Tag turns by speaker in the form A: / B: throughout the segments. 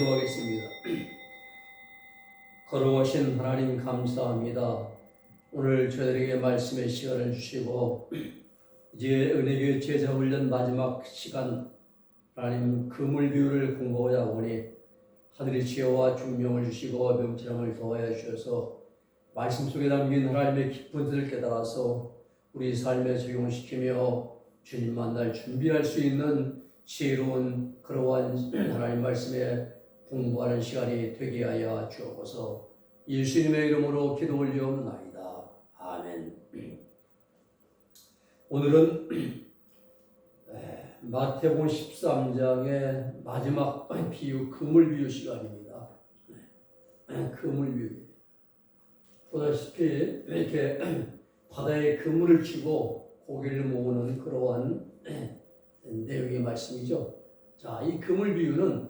A: 기도하겠습니다. 걸어오신 하나님 감사합니다. 오늘 저희들에게 말씀의 시간을 주시고 이제 은혜교회 제자훈련 마지막 시간 하나님 그물 비유를 공부하자 보니 하늘의 지혜와 중명을 주시고 명철함을 더하여 주셔서 말씀 속에 담긴 하나님의 깊은 뜻을 깨달아서 우리 삶에 적용시키며 주님 만날 준비할 수 있는 지혜로운 그러한 하나님 말씀에 공부하는 시간이 되게 하여 주옵소서 예수님의 이름으로 기도 올리옵나이다. 아멘. 오늘은 에, 마태복음 13장의 마지막 비유 그물 비유 시간입니다. 에, 그물 비유. 보다시피 이렇게 바다에 그물을 치고 고기를 모으는 그러한 내용의 말씀이죠. 자, 이 그물 비유는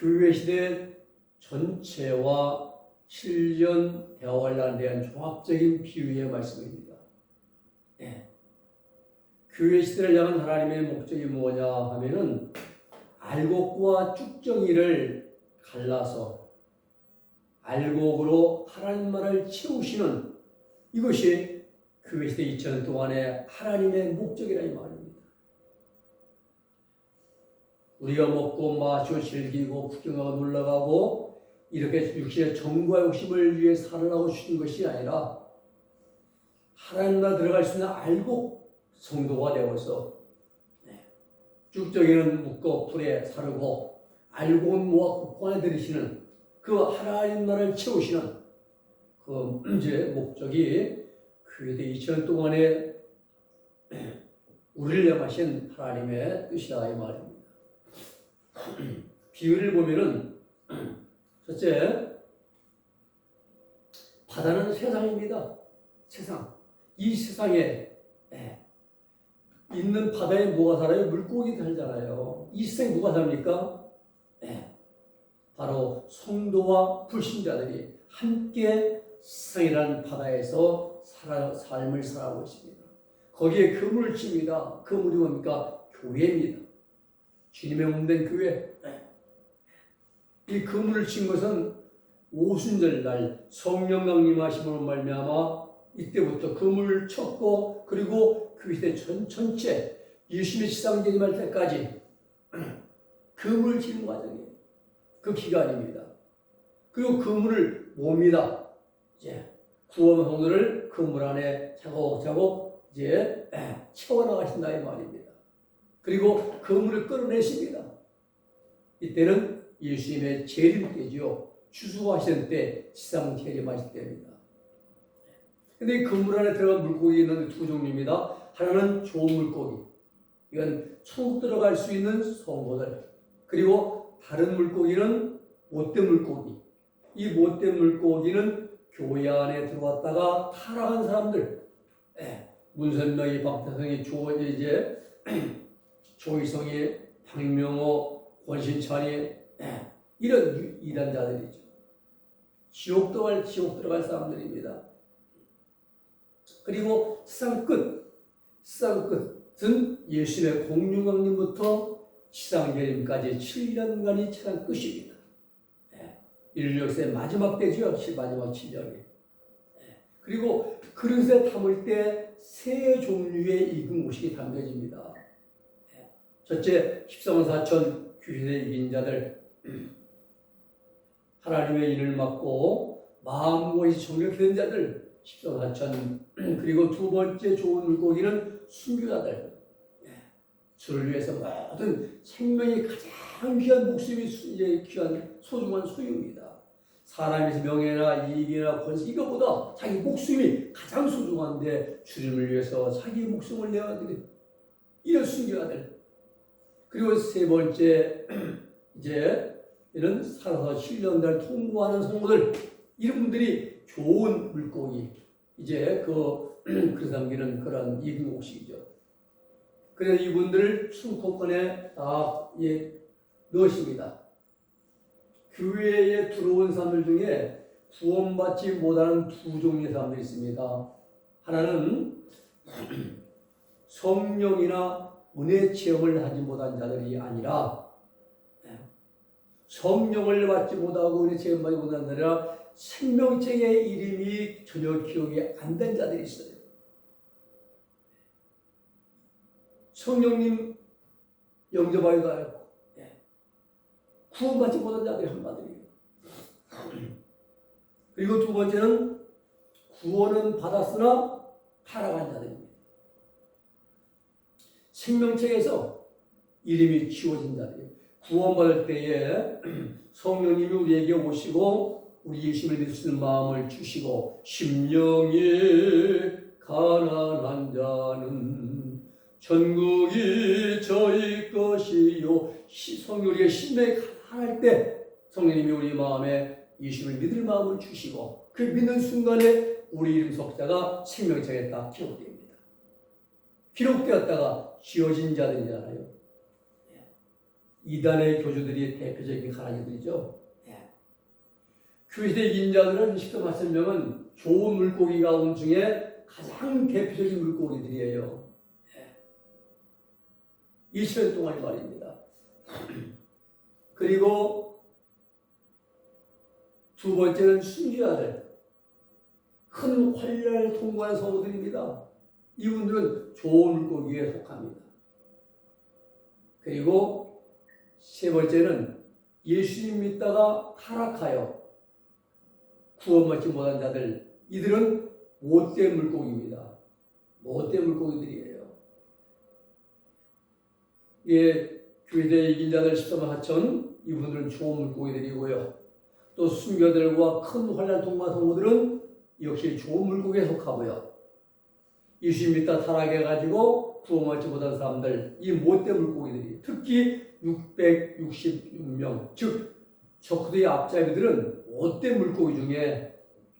A: 교회 시대 전체와 7년 대화관란에 대한 종합적인 비유의 말씀입니다. 예. 교회 시대를 향한 하나님의 목적이 뭐냐 하면은 알곡과 쭉정이를 갈라서 알곡으로 하나님만을 채우시는 이것이 교회 시대 2000년 동안의 하나님의 목적이라 이 말입니다. 우리가 먹고 마시고 즐기고 구경하고 놀러가고 이렇게 육신의 정과 욕심을 위해 살아나고 주신 것이 아니라 하나님과 들어갈 수 있는 알곡 성도가 되어서 쭉정이는 묶어 풀에 사르고 알곡은 모아 국관에 들이시는 그 하나님 나라를 채우시는 그 이제 목적이 그대 2000년 동안에 우리를 향하신 하나님의 뜻이다 이 말입니다. 비유를 보면은 첫째 바다는 세상입니다. 세상 이 세상에 있는 바다에 뭐가 살아요? 물고기 살잖아요. 이 세상에 뭐가 삽니까? 바로 성도와 불신자들이 함께 세상이라는 바다에서 살아, 삶을 살아가고 있습니다. 거기에 그물을 칩니다. 그물이 뭡니까? 교회입니다. 주님의 몸된 교회. 이 그물을 친 것은 오순절 날 성령 강림하심으로 말미암아 이때부터 그물을 쳤고 그리고 그 시대 전, 전체 예수님의 시상 재림 할 때까지 그물을 치는 과정이에요. 그 기간입니다. 그리고 그물을 몹니다. 이제 구원 성도를 그물 안에 차곡차곡 이제 채워나가신다 이 말입니다. 그리고 그 물을 끌어내십니다. 이때는 예수님의 재림 때지요. 추수하시는 때, 지상 재림하실 때입니다. 근데 이 그물 안에 들어간 물고기 있는 두 종류입니다. 하나는 좋은 물고기. 이건 천국 들어갈 수 있는 성도들. 그리고 다른 물고기는 못된 물고기. 이 못된 물고기는 교회 안에 들어왔다가 타락한 사람들. 예. 문선명이, 박태성이, 조, 이제, 조희성이, 박명호, 권신찬이, 예. 이런 이단 자들이죠. 지옥 들어갈, 지옥 들어갈 사람들입니다. 그리고 세상 끝, 세상 끝은 예수님의 공중강림부터 지상재림까지 7년간이 세상 끝입니다. 인류 역사의 마지막 때죠. 마지막 7년이. 그리고 그릇에 담을 때 세 종류의 익은 곡식이 담겨집니다. 첫째, 14만 4천 귀신에 이긴 자들, 하나님의 일을 맡고 마음과 정력된 자들, 14만 4천, 그리고 두 번째 좋은 물고기는 순교자들, 주를 위해서 모든 생명이 가장 귀한 목숨이 이제 귀한 소중한 소유입니다. 사람에서 명예나 이익이나 권세 이거보다 자기 목숨이 가장 소중한데 주님을 위해서 자기 목숨을 내어드린 이런 순교자들. 그리고 세 번째 이제 이런 살아서 7년을 통과하는 성도들 이런 분들이 좋은 물고기 이제 그 그래서 남기는 그런 익은 곡식이죠. 그래서 이분들을 순코권에 다 예, 넣으십니다. 교회에 들어온 사람들 중에 구원받지 못하는 두 종류의 사람들이 있습니다. 하나는 성령이나 은혜 체험을 하지 못한 자들이 아니라 성령을 받지 못하고 은혜 체험하지 못한 자라 생명책의 이름이 전혀 기억이 안 된 자들이 있어요. 성령님 영접하기도 하였고 예. 구원받지 못한 자들이 한마디예요. 그리고 두 번째는 구원은 받았으나 타락한 자들입니다. 생명책에서 이름이 지워진 자들이에요. 구원받을 때에 성령님이 우리에게 오시고 우리 예수님을 믿을 수 있는 마음을 주시고 심령이 가난한 자는 전국이 저희 것이요 시- 성령의 심령이 가난할 때 성령님이 우리 마음에 예수님을 믿을 마음을 주시고 그 믿는 순간에 우리 이름 석자가 생명책에 딱 기록됩니다. 기록되었다가 지어진 자들이잖아요. 예. 이단의 교주들이 대표적인 가라지들이죠. 예. 교회에 이긴 자들은 십도 말씀명은 좋은 물고기 가운 중에 가장 대표적인 물고기들이에요. 예. 20년 동안 말입니다. 그리고 두 번째는 순교자들. 큰 환란을 통과한 성도들입니다. 이분들은 좋은 물고기에 속합니다. 그리고 세 번째는 예수님 믿다가 타락하여 구원받지 못한 자들, 이들은 못된 물고기입니다. 못된 물고기들이에요. 예, 교회대 이긴 자들 13만 4천, 이분들은 좋은 물고기들이고요. 또 순교들과 큰 환란 통과 성도들은 역시 좋은 물고기에 속하고요. 예수 믿다 타락해가지고 구원받지 못한 사람들, 이 못된 물고기들이 특히 666명, 즉 적그리스도의 앞잡이들은 못된 물고기 중에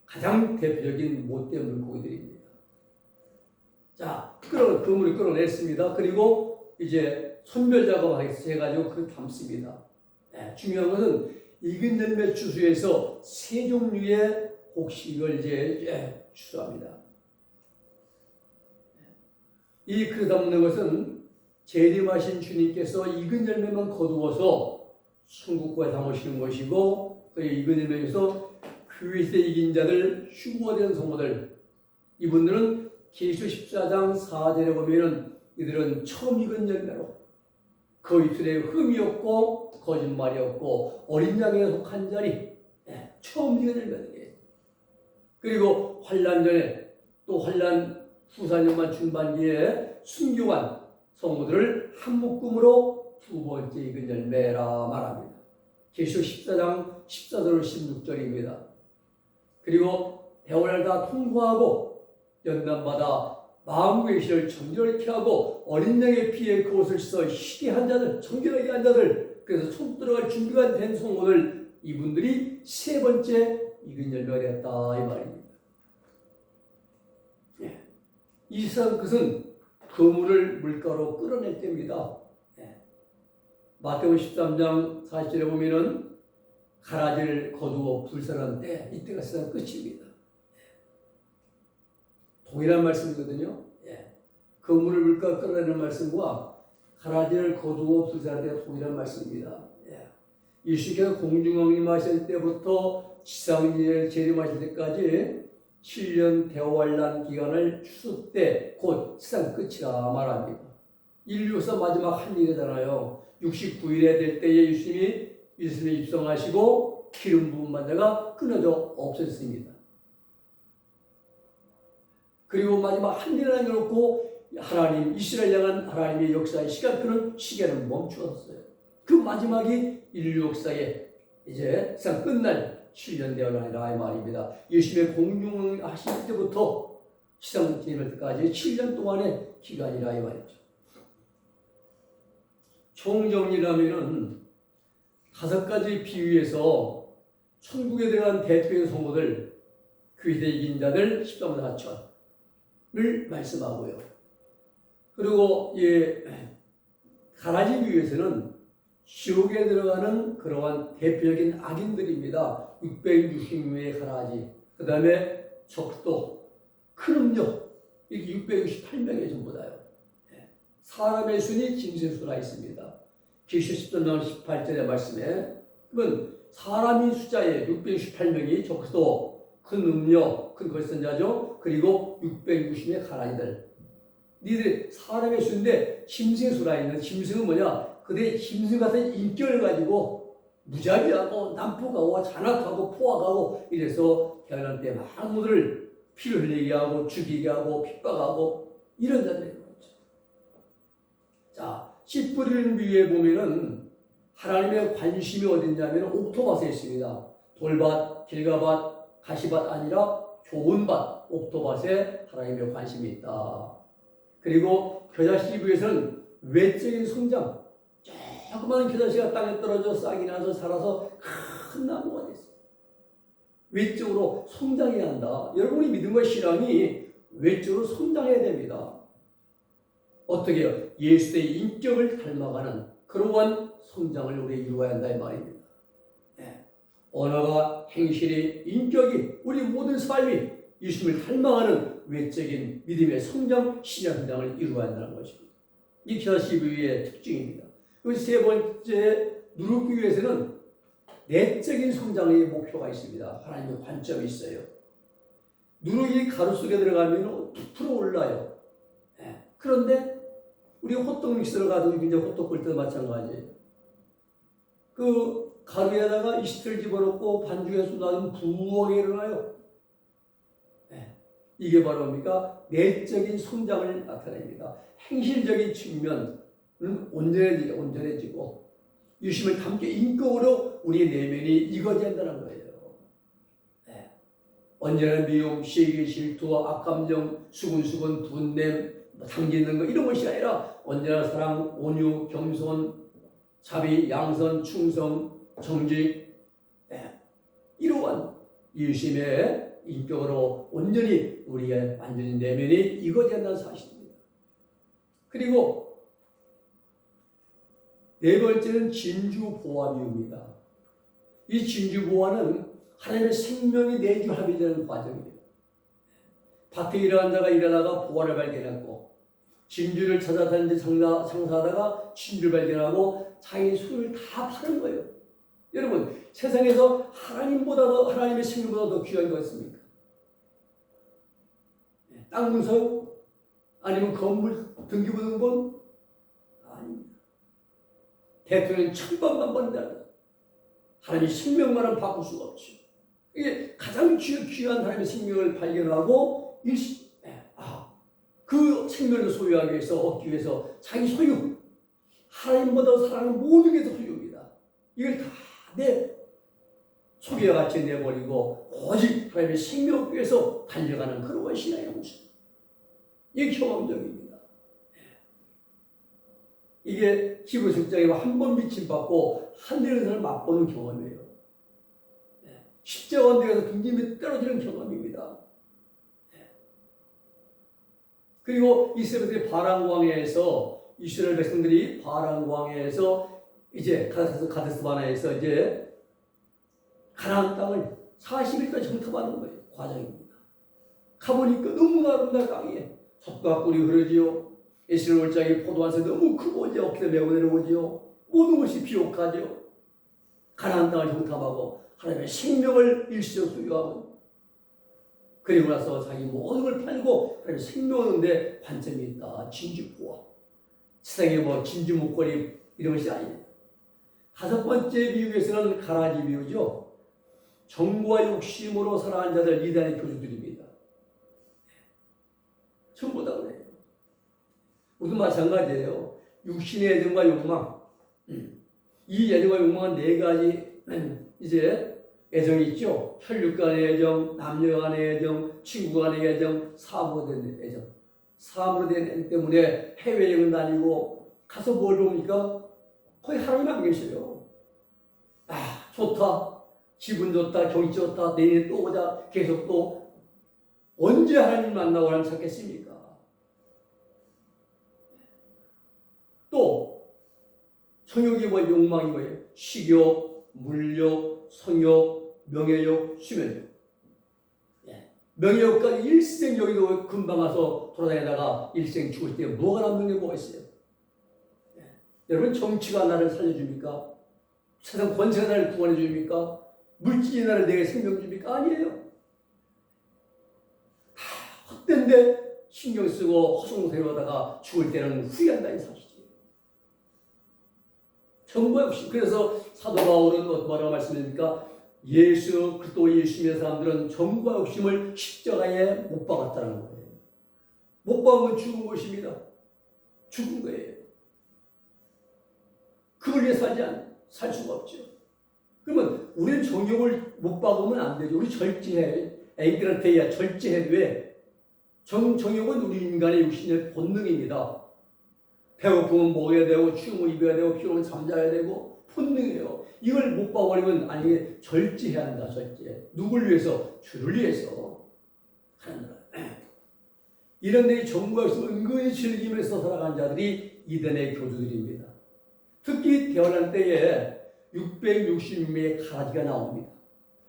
A: 가장 대표적인 못된 물고기들입니다. 자, 끌어 그물을 끌어냈습니다. 그리고 이제 선별 작업해가지고 그 담습니다. 네, 중요한 것은 익은 열매 추수에서 세 종류의 곡식을 이제 예, 추수합니다. 이 그릇 담는 것은 재림하신 주님께서 익은 열매만 거두어서 천국과에 담으시는 것이고 그 익은 열매에서 교회에서 이긴 자들 휴거된 성도들 이분들은 계시 14장 4절에 보면은 이들은 처음 익은 열매로 그 입술에 흠이 없고 거짓말이 없고 어린 양에 속한 자리 예, 처음 익은 열매들이에요. 그리고 환란 전에 또 환란 후사년만 중반기에 순교한 성도들을 한 묶음으로 두 번째 익은 열매라 말합니다. 계시록 14장 14절 16절입니다. 그리고 대원을 다 통과하고 연단마다 마음의 계시를 정결케 하고 어린 양의 피에 그것을 씻어 희게 한 자들, 정결하게 한 자들, 그래서 총 들어갈 준비가 된 성도들 이분들이 세 번째 익은 열매가 됐다 이 말입니다. 예. 이 세상 것은 그물을 물가로 끌어낼 때입니다. 예. 마태복음 13장 40절에 보면은 가라지를 거두어 불살한 때 이때가 세상 끝입니다. 예. 동일한 말씀이거든요. 예. 그물을 물가 끌어내는 말씀과 가라지를 거두어 불살한 때가 동일한 말씀입니다. 예. 예수께서 공중왕림하실 때부터 지상일을 재림하실 때까지 7년 대환란 기간을 추수 때 곧 세상 끝이라 말합니다. 인류에서 마지막 한 일이잖아요. 69일에 될 때에 예수님이 예수님이 입성하시고 기름 부은 만자가 끊어져 없어졌습니다. 그리고 마지막 한 일을 남겨놓고 하나님 이스라엘 향한 하나님의 역사의 시간표는 시계는 멈추었어요. 그 마지막이 인류 역사의 이제 세상 끝날 7년 되어나니라 이 말입니다. 예수님의 공중하실 때부터 시상 지낼 때까지 7년 동안의 기간이라 이 말이죠. 총정리라면은 다섯 가지 비유에서 천국에 들어간 대표의 성도들 그리스도 이긴 자들 13만 4천을 말씀하고요. 그리고 예, 가라지 비유에서는 지옥에 들어가는 그러한 대표적인 악인들입니다. 660명의 가라지, 그 다음에 적도, 큰 음력, 이렇게 668명이 전부 다요. 예. 사람의 순이 짐승의 수가 있습니다. 기시 10장 18절의 말씀에 그러면 사람이 숫자에 668명이 적도 큰 음료, 큰 걸선자죠. 그리고 660의 가라이들. 니들 사람의 수인데 짐승수라 있는 짐승은 뭐냐? 그들의 짐승 같은 인격을 가지고 무자비하고 난폭하고 잔악하고 포악하고 이래서 태어날 때 많은 피를 흘리게 하고 죽이게 하고 핍박하고 이런 자들이 거죠. 자, 씨 뿌리는 비유에 보면은 하나님의 관심이 어딨냐면 옥토밭에 있습니다. 돌밭, 길가밭, 가시밭 아니라 좋은 밭, 옥토밭에 하나님의 관심이 있다. 그리고 겨자씨 비유에서는 외적인 성장, 조그마한 겨자씨가 땅에 떨어져 싹이 나서 자라서 큰 나무가 됐어요. 외적으로 성장해야 한다. 여러분이 믿음과 신앙이 외적으로 성장해야 됩니다. 어떻게 요? 예수의 인격을 닮아가는 그러한 성장을 우리 이루어야 한다 이 말입니다. 네. 언어가 행실이 인격이 우리 모든 삶이 예수님을 닮아가는 외적인 믿음의 성장, 신앙 성장을 이루어야 한다는 것입니다. 이 기사시비의 특징입니다. 그 세 번째 누르기 위해서는 내적인 성장의 목표가 있습니다. 하나님의 관점이 있어요. 누룩이 가루 속에 들어가면 부풀어 올라요. 예. 그런데 우리 호떡 믹스를 가지고 이제 호떡 끓일 때도 마찬가지예요. 그 가루에다가 이스트를 집어넣고 반죽해서 놔두면 부엉이 일어나요. 예. 이게 바로 뭡니까? 내적인 성장을 나타냅니다. 행실적인 측면은 온전해지고, 온전해지고 유심을 담게 인격으로 우리의 내면이 익어진다는 거예요. 네. 언제나 미움, 시기, 질투, 악감정, 수근수근, 분냄, 뭐 당기는 거 이런 것이 아니라 언제나 사랑, 온유, 겸손, 자비, 양선, 충성, 정직 네. 이러한 유심의 인격으로 온전히 우리의 완전히 내면이 익어진다는 사실입니다. 그리고 네 번째는 진주보화비입니다. 이 진주보화는 하나님의 생명이 내주합의되는 과정이에요. 밭에 일하는 자가 일하다가 보화를 발견했고 진주를 찾아다니는 장사, 장사하다가 진주를 발견하고 자기 손을 다 파는 거예요. 여러분 세상에서 하나님보다 더 하나님의 생명보다 더 귀한 거 있습니까? 땅 문서요? 아니면 건물 등기부등본? 아닙니다. 대통령 천번만 번다. 하나님의 생명만은 바꿀 수가 없죠. 이게 가장 귀, 귀한 하나님의 생명을 발견하고 일시, 아, 그 생명을 소유하기 위해서 얻기 위해서 자기 소유, 하나님보다 사랑하는 모든 게 다 소유입니다. 이걸 다 내 소비와 같이 내버리고 오직 하나님의 생명을 위해서 달려가는 그런 신앙의 모습. 이게 경험적입니다. 이게 기부 성장에 한번 미침 받고 하늘에서 맛보는 경험이에요. 십자가 언덕에서 등짐이 떨어지는 경험입니다. 그리고 이스라엘들이 바람광야에서 이스라엘 백성들이 바람광야에서 이제 가데스 가데스 바나에서 이제 가나안 땅을 40일 동안 정탐하는 거예요. 과정입니다. 가보니까 너무 아름다운 땅이에요. 섭과 꿀이 흐르지요. 이스라엘 올장이 포도원에서 너무 크고 이제 어깨에 메고 내려오지요. 모든 것이 비옥하죠. 가나안 땅을 정탐하고 하나님의 생명을 일시적 소유하고 그리고 나서 자기 모든 걸 팔고 하나님의 생명하는데 관점이 있다. 진주 보아. 세상에 뭐 진주 목걸이 이런 것이 아니에요. 다섯 번째 비유에서는 가라지 비유죠. 정과 욕심으로 살아가는 자들 이단의 교주들입니다. 전부 다. 우리도 마찬가지예요. 육신의 애정과 욕망. 이 애정과 욕망은 네 가지 이제 애정이 있죠. 혈육 간의 애정, 남녀 간의 애정, 친구 간의 애정, 사업으로 된 애정. 사업으로 된 애정 때문에 해외 여행 다니고 가서 뭘 봅니까? 거의 안 계셔요. 아, 좋다. 기분 좋다. 경치 좋다. 내년에 또 오자. 계속 또 언제 하나님 만나고 하나님 찾겠습니까? 또 성욕이 뭐 욕망이 뭐예요? 식욕, 물욕, 성욕, 명예욕, 수면욕. 예. 명예욕까지 일생 여기도 금방 와서 돌아다니다가 일생 죽을 때 뭐가 남는 게 뭐가 있어요? 예. 여러분 정치가 나를 살려줍니까? 세상 권세가 나를 구원해 줍니까? 물질이 나를 내게 생명 줍니까? 아니에요. 다 헛된데 신경 쓰고 허송세워다가 죽을 때는 후회한다는 사실 정보의 없이 그래서 사도 바울은 뭐라고 말씀드립니까? 예수 그리스도 예수님의 사람들은 정과 욕심을 십자가에 못 박았다는 거예요. 못 박으면 죽은 것입니다. 죽은 거예요. 그걸 위해 살지 않, 살 수가 없죠. 그러면 우리는 정욕을 못 박으면 안 되죠. 우리 절제해. 애기들한테 야 절제해. 왜? 정, 정욕은 우리 인간의 육신의 본능입니다. 배고프면 먹어야 되고, 추우면 입어야 되고, 피로면 잠자야 되고, 본능이에요. 이걸 못 봐버리면 아니 절제해야 한다, 절제. 누굴 위해서? 주를 위해서. 이런 데이 정부가 은근히 즐기면서 살아간 자들이 이단의 교주들입니다. 특히 대환란 때에 660명의 가지가 나옵니다.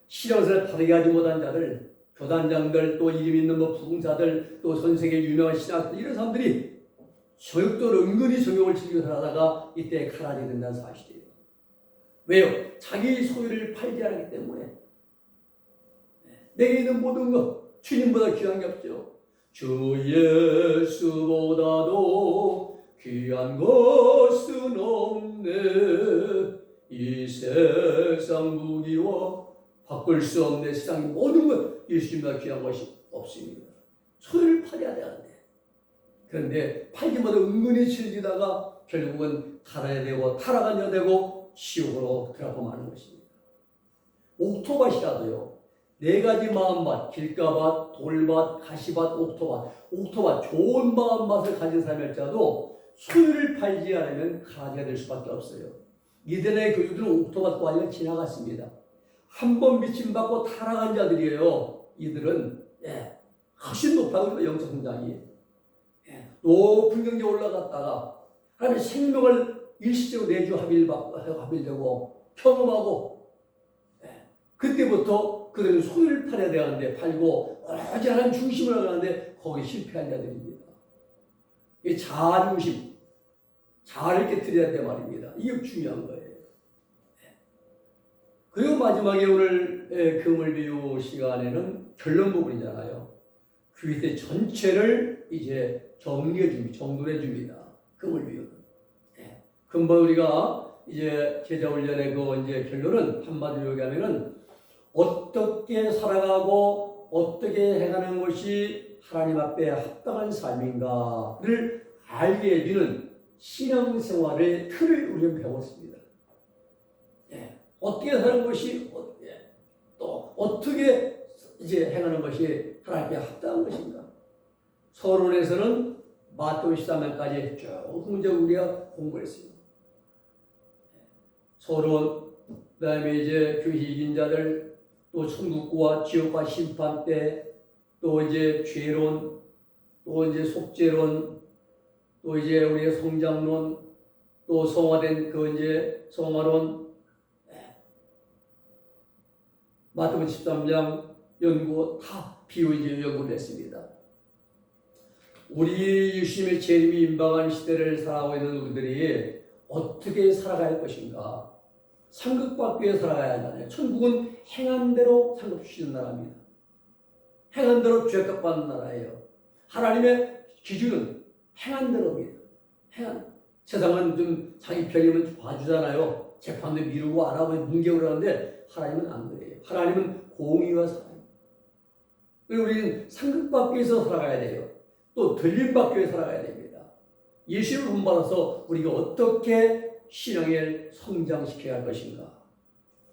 A: 신앙생활 바르게 하지 못한 자들, 교단장들, 또 이름 있는 뭐 부흥자들, 또 전 세계 유명한 신학들 이런 사람들이 저역도 은근히 정욕을 즐기고 살아다가 이때 가라지 된다는 사실이에요. 왜요? 자기 소유를 팔지 않기 때문에 내게 있는 모든 것 주님보다 귀한 게 없죠. 주 예수보다도 귀한 것은 없네 이 세상 무기와 바꿀 수 없는 세상 모든 것 예수님보다 귀한 것이 없습니다. 소유를 팔아야 되는데 그런데 팔기마다 은근히 즐기다가 결국은 탈아야 되고 타락하냐 되고 지옥으로 들어가고 마는 것입니다. 옥토밭이라도요. 네 가지 마음밭, 길가밭, 돌밭, 가시밭, 옥토밭. 옥토밭, 좋은 마음밭을 가진 사람일지라도 소유를 팔지 않으면 가지가 될 수밖에 없어요. 이들의 교주들은 옥토밭 관리를 지나갔습니다. 한 번 미침 받고 타락한 자들이에요. 이들은 예, 훨씬 높아요. 영적 성장이. 예, 높은 경지에 올라갔다가 하나님의 생명을 일시적으로 내주 합일, 합일되고 경험하고 예, 그때부터 그들은 소유를 팔아야 되는데 팔고 오로지 하나님 중심을 하는데 거기 실패한 자들입니다. 이 자중심, 자아를 깨뜨려야 돼 말입니다. 이게 중요한 거예요. 그리고 마지막에 오늘 금을 비유 시간에는 결론 부분이잖아요. 그 밑에 전체를 이제 정리해 줍니다. 정돈해 줍니다. 금을 비유는. 금방 우리가 이제 제자 훈련의 그 이제 결론은 한마디로 얘기하면은 어떻게 살아가고 어떻게 행하는 것이 하나님 앞에 합당한 삶인가를 알게 해주는 신앙생활의 틀을 우리는 배웠습니다. 예. 어떻게 사는 것이 예. 또 어떻게 이제 행하는 것이 하나님 앞에 합당한 것인가? 서론에서는 마태오 13장까지 쭉 이제 우리가 공부했습니다. 예. 서론, 그 다음에 이제 교회 이긴 자들, 또 천국과 지옥과 심판 때, 또 이제 죄론, 또 이제 속죄론, 또 이제 우리의 성장론, 또 성화된 그 이제 성화론, 마태복음 13장 연구 다 비유 이제 연구를 했습니다. 우리 예수님의 재림이 임박한 시대를 살아가고 있는 우리들이 어떻게 살아갈 것인가? 상급받기 위해 살아가야 하잖아요. 천국은 행한 대로 상급 주시는 나라입니다. 행한 대로 죄값 받는 나라예요. 하나님의 기준은 행한 대로입니다. 행한 세상은 좀 자기 편이면 봐주잖아요. 재판도 미루고 안 하고 문경을 하는데 하나님은 안 그래요. 하나님은 공의와 사랑. 그리고 우리는 위해서 살아가야 돼요. 또 들림받기 위해 살아가야 됩니다. 예수를 본받아서 우리가 어떻게 신앙을 성장시켜야 할 것인가.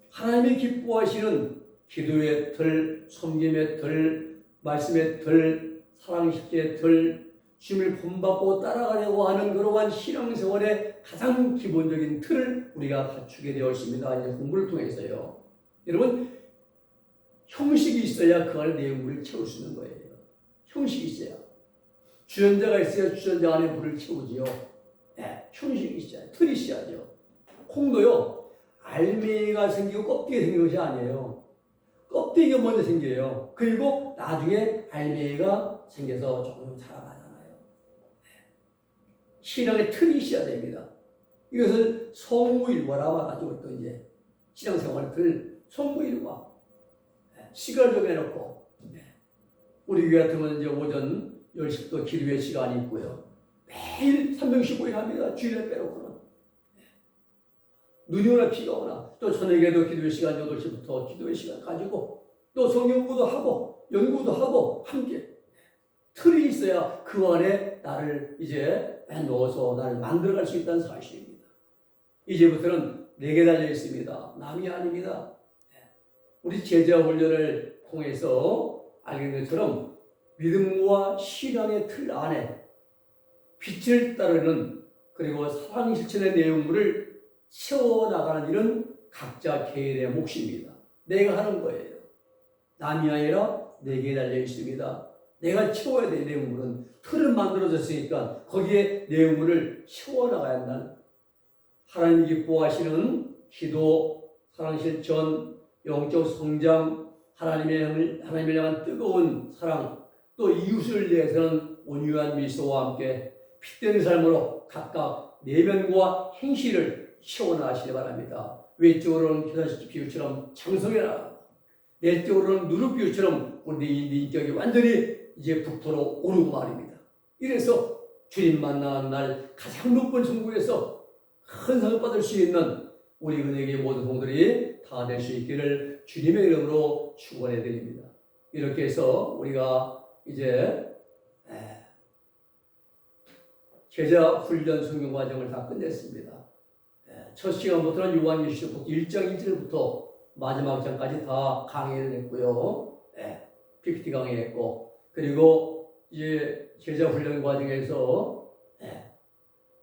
A: 하나님이 기뻐하시는 기도의 들, 섬김의 들, 말씀의 들, 사랑식의 들, 주님을 본받고 따라가려고 하는 그러한 신앙생활의 가장 기본적인 틀을 우리가 갖추게 되었습니다. 이제 공부를 통해서요. 여러분, 형식이 있어야 그 안에 내용물을 채울 수 있는 거예요. 형식이 있어야. 주연자가 있어야 주연자 안에 물을 채우지요. 네, 형식이 있어야 틀이 있어야죠. 콩도요, 알맹이가 생기고 껍데기 생긴 것이 아니에요. 껍데기가 먼저 생겨요. 그리고 나중에 알맹이가 생겨서 조금 자라나잖아요. 신앙의 틀이 있어야 됩니다. 이것을 성우일보라 가지고 또 이제 신앙생활을 들 성부일과 시간을 정해놓고 네. 우리 교회 같은 경우는 이제 오전 10시부터 기도회 시간이 있고요. 매일 365일 합니다. 주일에. 네. 눈이 오나 비가 오나 또 저녁에도 기도회 시간 8시부터 기도회 시간 가지고 또 성경구도 하고 연구도 하고 함께 틀이 있어야 그 안에 나를 이제 넣어서 나를 만들어갈 수 있다는 사실입니다. 이제부터는 내게 달려 있습니다. 남이 아닙니다. 우리 제자 훈련을 통해서 알게 된 것처럼 믿음과 신앙의 틀 안에 빛을 따르는 그리고 사랑 실천의 내용물을 채워나가는 일은 각자 개인의 몫입니다. 내가 하는 거예요. 남이 아니라 내게 달려 있습니다. 내가 채워야 될 내용물은 틀은 만들어졌으니까 거기에 내용물을 채워나가야 한다는 하나님이 기뻐하시는 기도, 사랑 실천, 영적 성장, 하나님의 하나님을 뜨거운 사랑, 또 이웃을 위해서는 온유한 미소와 함께 핏대는 삶으로 각각 내면과 행실을 채워나가시기 바랍니다. 외적으로는 기사식 비유처럼 장성해라. 내적으로는 누룩 비유처럼 우리 인격이 완전히 이제 부풀어 오르고 말입니다. 이래서 주님 만나는 날 가장 높은 천국에서 큰 상을 받을 수 있는 우리 은혜의 모든 성들이 다 될 수 있기를 주님의 이름으로 축원해 드립니다. 이렇게 해서 우리가 이제 제자 훈련 성경 과정을 다 끝냈습니다. 첫 시간부터는 요한계시록 1장 1절부터 마지막 장까지 다 강의를 했고요. PPT 강의했고 그리고 이제 제자 훈련 과정에서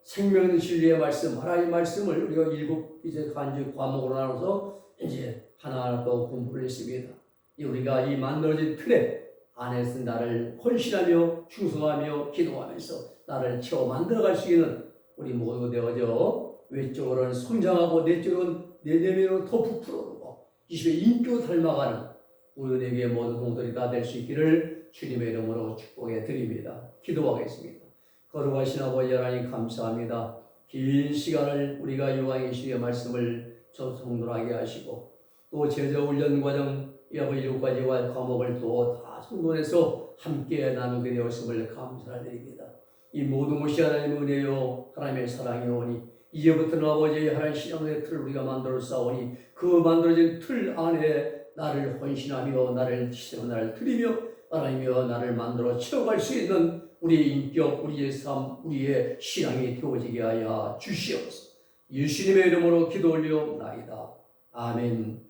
A: 생명 진리의 말씀, 하나님의 말씀을 우리가 일곱 이제 간주 과목으로 나눠서 이제 하나하나 또 공부를 했습니다. 우리가 이 만들어진 틀에 안에서 나를 헌신하며 충성하며 기도하면서 나를 채워 만들어갈 수 있는 우리 모두 되어져 외적으로는 성장하고 내적으로는 내 내면으로 더 부풀어오고 이십의 인격 닮아가는 우리에게 모든 공들이 다 될 수 있기를 주님의 이름으로 축복해 드립니다. 기도하겠습니다. 거룩하신 아버지 하나님 감사합니다. 긴 시간을 우리가 요한계시의 말씀을 성도하게 하시고 또 제자 훈련 과정 이 아버지 가지와 과목을 또다 성도해서 함께 나누게 되었음을 감사드립니다. 이 모든 것이 하나님의 은혜요 하나님의 사랑이오니 이제부터는 아버지 하나님 신앙의 틀을 우리가 만들어 싸우니 그 만들어진 틀 안에 나를 헌신하며 나를 희생 나를 드리며 하나님이여 나를 만들어 채워갈 수 있는 우리의 인격, 우리의 삶, 우리의 신앙이 되어지게 하여 주시옵소서. 예수님의 이름으로 기도 올리옵나이다. 아멘.